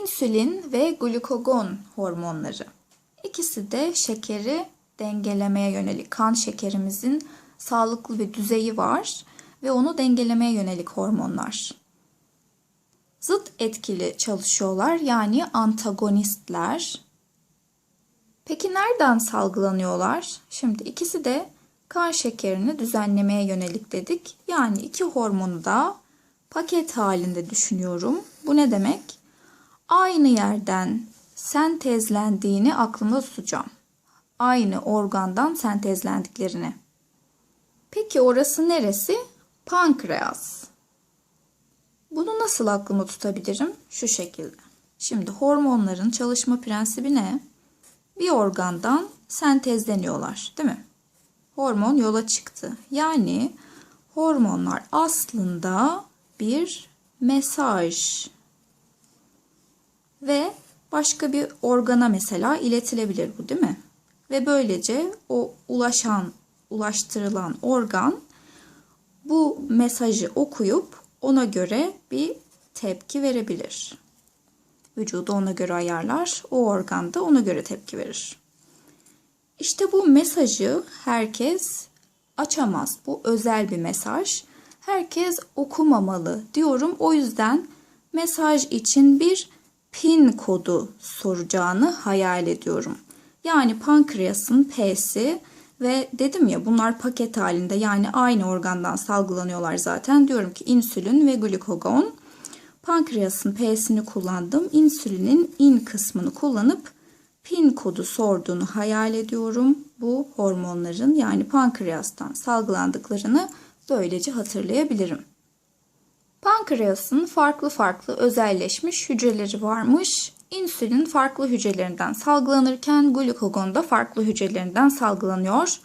İnsülin ve glukagon hormonları. İkisi de şekeri dengelemeye yönelik kan şekerimizin sağlıklı bir düzeyi var ve onu dengelemeye yönelik hormonlar. Zıt etkili çalışıyorlar yani antagonistler. Peki nereden salgılanıyorlar? Şimdi ikisi de kan şekerini düzenlemeye yönelik dedik. Yani iki hormonu da paket halinde düşünüyorum. Bu ne demek? Aynı yerden sentezlendiğini aklımda tutacağım. Aynı organdan sentezlendiklerini. Peki orası neresi? Pankreas. Bunu nasıl aklımda tutabilirim? Şu şekilde. Şimdi hormonların çalışma prensibi ne? Bir organdan sentezleniyorlar, değil mi? Hormon yola çıktı. Yani hormonlar aslında bir mesaj ve başka bir organa mesela iletilebilir bu değil mi? Ve böylece o ulaşan, ulaştırılan organ bu mesajı okuyup ona göre bir tepki verebilir. Vücudu ona göre ayarlar, o organ da ona göre tepki verir. İşte bu mesajı herkes açamaz. Bu özel bir mesaj. Herkes okumamalı diyorum. O yüzden mesaj için bir pin kodu soracağını hayal ediyorum. Yani pankreasın P'si ve dedim ya bunlar paket halinde yani aynı organdan salgılanıyorlar zaten. Diyorum ki insülin ve glukagon. Pankreasın P'sini kullandım. İnsülinin in kısmını kullanıp pin kodu sorduğunu hayal ediyorum. Bu hormonların yani pankreastan salgılandıklarını böylece hatırlayabilirim. Pankreasın farklı farklı özelleşmiş hücreleri varmış. İnsülin farklı hücrelerinden salgılanırken glukagon da farklı hücrelerinden salgılanıyor.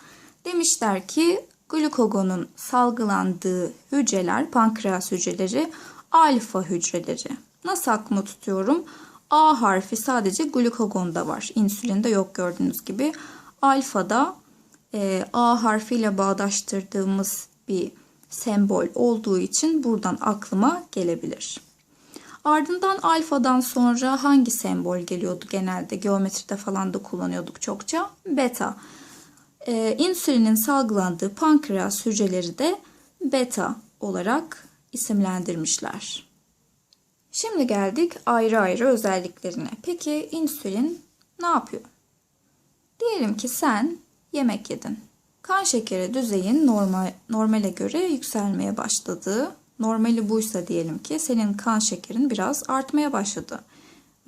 Demişler ki glukagonun salgılandığı hücreler, pankreas hücreleri alfa hücreleri. Nasıl aklıma tutuyorum? A harfi sadece glukagonda var. İnsülinde yok gördüğünüz gibi. Alfada e, A harfiyle bağdaştırdığımız bir sembol olduğu için buradan aklıma gelebilir. Ardından alfadan sonra hangi sembol geliyordu genelde? Geometride falan da kullanıyorduk çokça. Beta. Ee, insülinin salgılandığı pankreas hücreleri de beta olarak isimlendirmişler. Şimdi geldik ayrı ayrı özelliklerine. Peki insülin ne yapıyor? Diyelim ki sen yemek yedin. Kan şekeri düzeyin normal normale göre yükselmeye başladı. Normali buysa diyelim ki senin kan şekerin biraz artmaya başladı.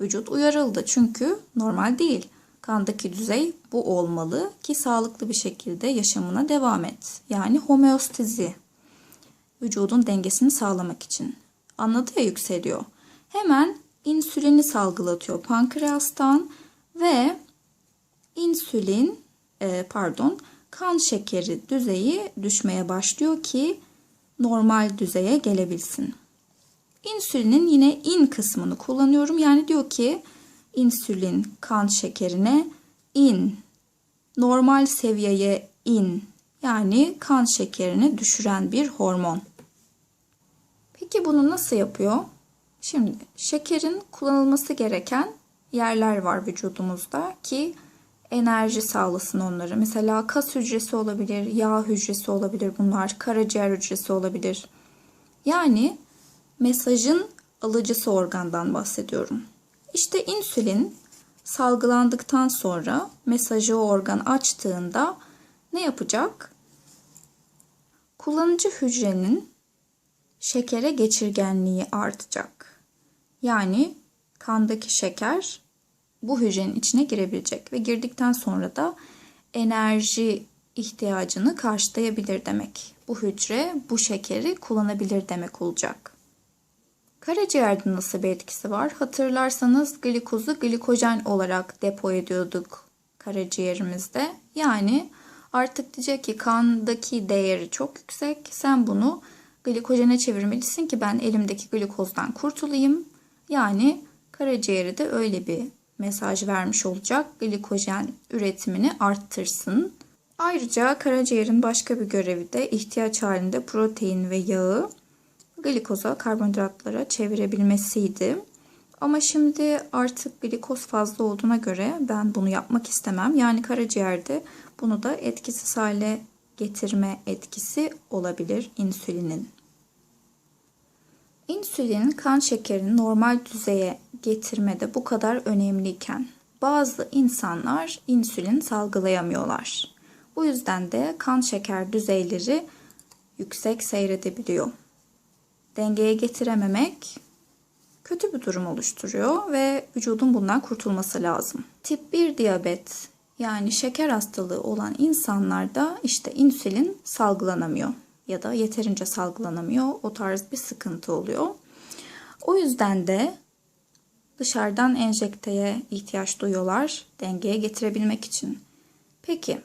Vücut uyarıldı çünkü normal değil. Kandaki düzey bu olmalı ki sağlıklı bir şekilde yaşamına devam et. Yani homeostazi. Vücudun dengesini sağlamak için. Anladı ya yükseliyor. Hemen insülini salgılatıyor pankreastan ve insülin e, pardon kan şekeri düzeyi düşmeye başlıyor ki normal düzeye gelebilsin. İnsülinin yine in kısmını kullanıyorum. Yani diyor ki insülin kan şekerine in, normal seviyeye in. Yani kan şekerini düşüren bir hormon. Peki bunu nasıl yapıyor? Şimdi şekerin kullanılması gereken yerler var vücudumuzda ki enerji sağlasın onları. Mesela kas hücresi olabilir, yağ hücresi olabilir bunlar, karaciğer hücresi olabilir. Yani mesajın alıcısı organdan bahsediyorum. İşte insülin salgılandıktan sonra mesajı o organ açtığında ne yapacak? Kullanıcı hücrenin şekere geçirgenliği artacak. Yani kandaki şeker bu hücrenin içine girebilecek ve girdikten sonra da enerji ihtiyacını karşılayabilir demek. Bu hücre bu şekeri kullanabilir demek olacak. Karaciğerde nasıl bir etkisi var? Hatırlarsanız glikozu glikojen olarak depo ediyorduk karaciğerimizde. Yani artık diyecek ki kandaki değeri çok yüksek. Sen bunu glikojene çevirmelisin ki ben elimdeki glikozdan kurtulayım. Yani karaciğeri de öyle bir mesaj vermiş olacak. Glikojen üretimini arttırsın. Ayrıca karaciğerin başka bir görevi de ihtiyaç halinde protein ve yağı glikoza, karbonhidratlara çevirebilmesiydi. Ama şimdi artık glikoz fazla olduğuna göre ben bunu yapmak istemem. Yani karaciğerde bunu da etkisiz hale getirme etkisi olabilir insülinin. İnsülin kan şekerini normal düzeye getirmede bu kadar önemliyken bazı insanlar insülin salgılayamıyorlar. Bu yüzden de kan şeker düzeyleri yüksek seyredebiliyor. Dengeye getirememek kötü bir durum oluşturuyor ve vücudun bundan kurtulması lazım. Tip 1 diyabet yani şeker hastalığı olan insanlarda işte insülin salgılanamıyor ya da yeterince salgılanamıyor. O tarz bir sıkıntı oluyor. O yüzden de dışarıdan enjekteye ihtiyaç duyuyorlar dengeye getirebilmek için. Peki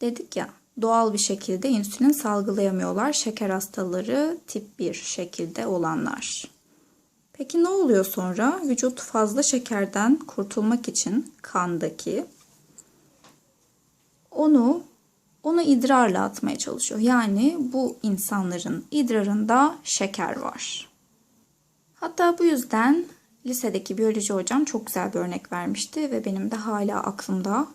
dedik ya doğal bir şekilde insülin salgılayamıyorlar şeker hastaları tip 1 şekilde olanlar. Peki ne oluyor sonra? Vücut fazla şekerden kurtulmak için kandaki onu onu idrarla atmaya çalışıyor. Yani bu insanların idrarında şeker var. Hatta bu yüzden lisedeki biyoloji hocam çok güzel bir örnek vermişti ve benim de hala aklımda.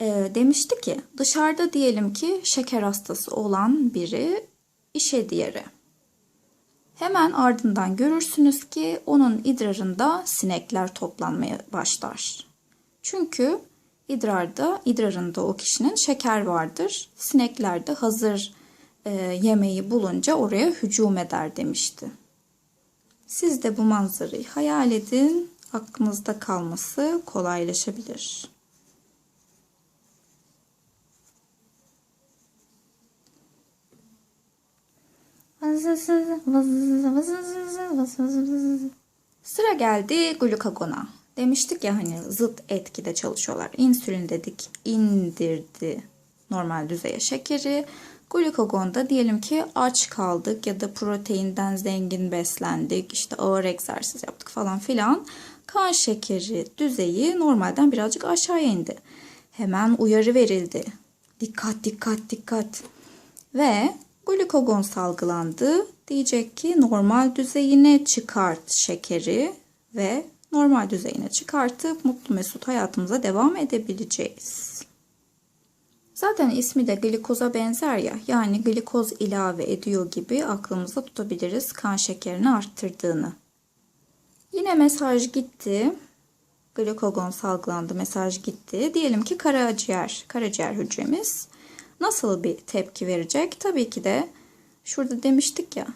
E, demişti ki dışarıda diyelim ki şeker hastası olan biri işe diğeri. Hemen ardından görürsünüz ki onun idrarında sinekler toplanmaya başlar. Çünkü idrarda, idrarında o kişinin şeker vardır. Sinekler de hazır e, yemeği bulunca oraya hücum eder demişti. Siz de bu manzarayı hayal edin, aklınızda kalması kolaylaşabilir. Sıra geldi glukagona. Demiştik ya hani zıt etkide çalışıyorlar. İnsülin dedik indirdi normal düzeye şekeri. Glukagonda diyelim ki aç kaldık ya da proteinden zengin beslendik, işte ağır egzersiz yaptık falan filan. Kan şekeri düzeyi normalden birazcık aşağıya indi. Hemen uyarı verildi. Dikkat dikkat dikkat. Ve glukagon salgılandı. Diyecek ki normal düzeyine çıkart şekeri ve normal düzeyine çıkartıp mutlu mesut hayatımıza devam edebileceğiz. Zaten ismi de glikoza benzer ya yani glikoz ilave ediyor gibi aklımızda tutabiliriz kan şekerini arttırdığını. Yine mesaj gitti. Glikogon salgılandı mesaj gitti. Diyelim ki karaciğer, karaciğer hücremiz nasıl bir tepki verecek? Tabii ki de şurada demiştik ya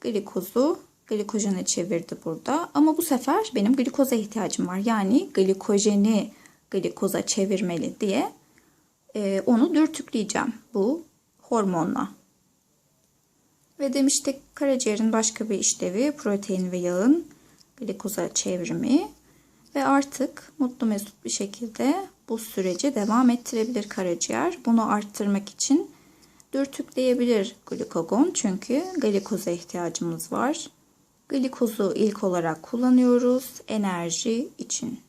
glikozu glikojene çevirdi burada. Ama bu sefer benim glikoza ihtiyacım var. Yani glikojeni glikoza çevirmeli diye e, onu dürtükleyeceğim bu hormonla. Ve demiştik karaciğerin başka bir işlevi protein ve yağın glikoza çevrimi ve artık mutlu mesut bir şekilde bu süreci devam ettirebilir karaciğer. Bunu arttırmak için dürtükleyebilir glukagon çünkü glikoza ihtiyacımız var. Glikozu ilk olarak kullanıyoruz enerji için.